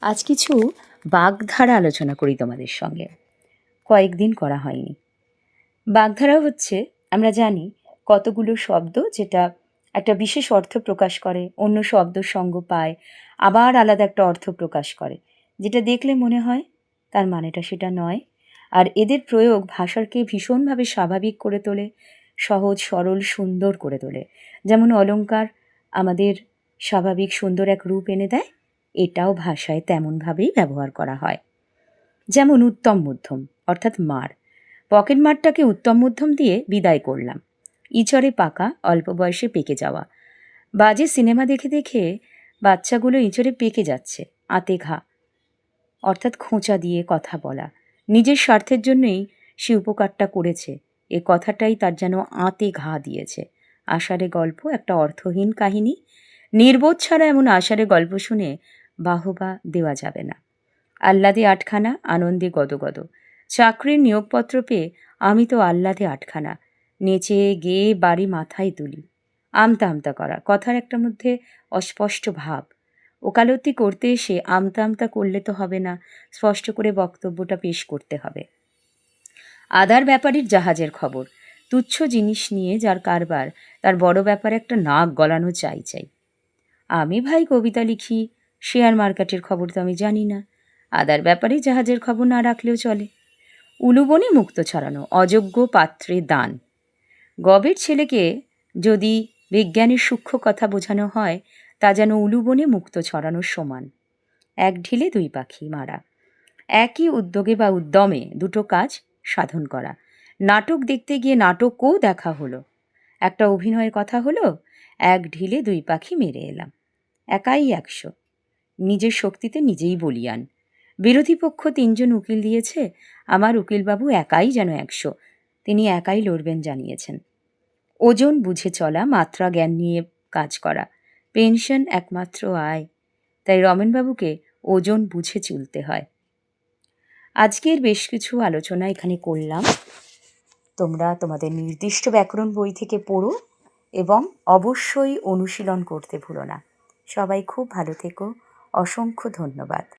আজ কিছু বাগধারা আলোচনা করি তোমাদের সঙ্গে। কয়েকদিন করা হয়নি। বাগধারা হচ্ছে, আমরা জানি, কতগুলো শব্দ যেটা একটা বিশেষ অর্থ প্রকাশ করে, অন্য শব্দ সঙ্গ পায়, আবার আলাদা একটা অর্থ প্রকাশ করে। যেটা দেখলে মনে হয়, তার মানেটা সেটা নয়। আর এদের প্রয়োগ ভাষাকে ভীষণভাবে স্বাভাবিক করে তোলে, সহজ, সরল, সুন্দর করে তোলে। যেমন অলংকার আমাদের স্বাভাবিক সুন্দর এক রূপ এনে দেয় এটাও ভাষায় তেমনভাবেই ব্যবহার করা হয়। যেমন উত্তম মধ্যম, অর্থাৎ মার। পকেট মারটাকে উত্তম মধ্যম দিয়ে বিদায় করলাম। ইচড়ে পাকা, অল্প বয়সে পেকে যাওয়া। বাজে সিনেমা দেখে দেখে বাচ্চাগুলো ইঁচড়ে পেকে যাচ্ছে, আতে ঘা। অর্থাৎ খোঁচা দিয়ে কথা বলা। নিজের স্বার্থের জন্যই সে উপকারটা করেছে। এ কথাটাই তার যেন আঁতে ঘা দিয়েছে। আষাঢ়ে গল্প একটা অর্থহীন কাহিনী। নির্বোধ ছাড়া এমন আষাঢ়ে গল্প শুনে বাহবা দেওয়া যাবে না। আহ্লাদে আটখানা, আনন্দে গদগদ চাকরির নিয়োগপত্র পেয়ে আমি তো আহ্লাদে আটখানা। নেচে গেয়ে বাড়ি মাথায় তুলি। আমতা আমতা করা, কথার একটা মধ্যে অস্পষ্ট ভাব। ওকালতি করতে এসে আমতা আমতা করলে তো হবে না, স্পষ্ট করে বক্তব্যটা পেশ করতে হবে। আদার ব্যাপারীর জাহাজের খবর, তুচ্ছ জিনিস নিয়ে যার কারবার, তার বড় ব্যাপারে একটা নাক গলানো চাই চাই। আমি ভাই কবিতা লিখি শেয়ার মার্কেটের খবর তো আমি জানি না। আদার ব্যাপারে জাহাজের খবর না রাখলেও চলে। উলুবনে মুক্ত ছড়ানো অযোগ্য পাত্রে দান। গবের ছেলেকে যদি বিজ্ঞানের সূক্ষ্ম কথা বোঝানো হয়, তা যেন উলুবনে মুক্ত ছড়ানোর সমান। এক ঢিলে দুই পাখি মারা। একই উদ্যোগে বা উদ্যমে দুটো কাজ সাধন করা। নাটক দেখতে গিয়ে নাটকও দেখা হলো। একটা অভিনয়ের কথা হলো, এক ঢিলে দুই পাখি মেরে এলাম। একাই একশো। নিজের শক্তিতে নিজেই বলিয়ান। বিরোধী পক্ষ তিনজন উকিল দিয়েছে, আমার উকিলবাবু একাই যেন একশো। তিনি একাই লড়বেন জানিয়েছেন। ওজন বুঝে চলা, মাত্রা জ্ঞান নিয়ে কাজ করা, পেনশন একমাত্র আয়। তাই রমেনবাবুকে ওজন বুঝে চলতে হয়। আজকের বেশ কিছু আলোচনা এখানে করলাম। তোমরা তোমাদের নির্দিষ্ট ব্যাকরণ বই থেকে পড়ো এবং অবশ্যই অনুশীলন করতে ভুলো না। সবাই খুব ভালো থেকো। অসংখ্য ধন্যবাদ।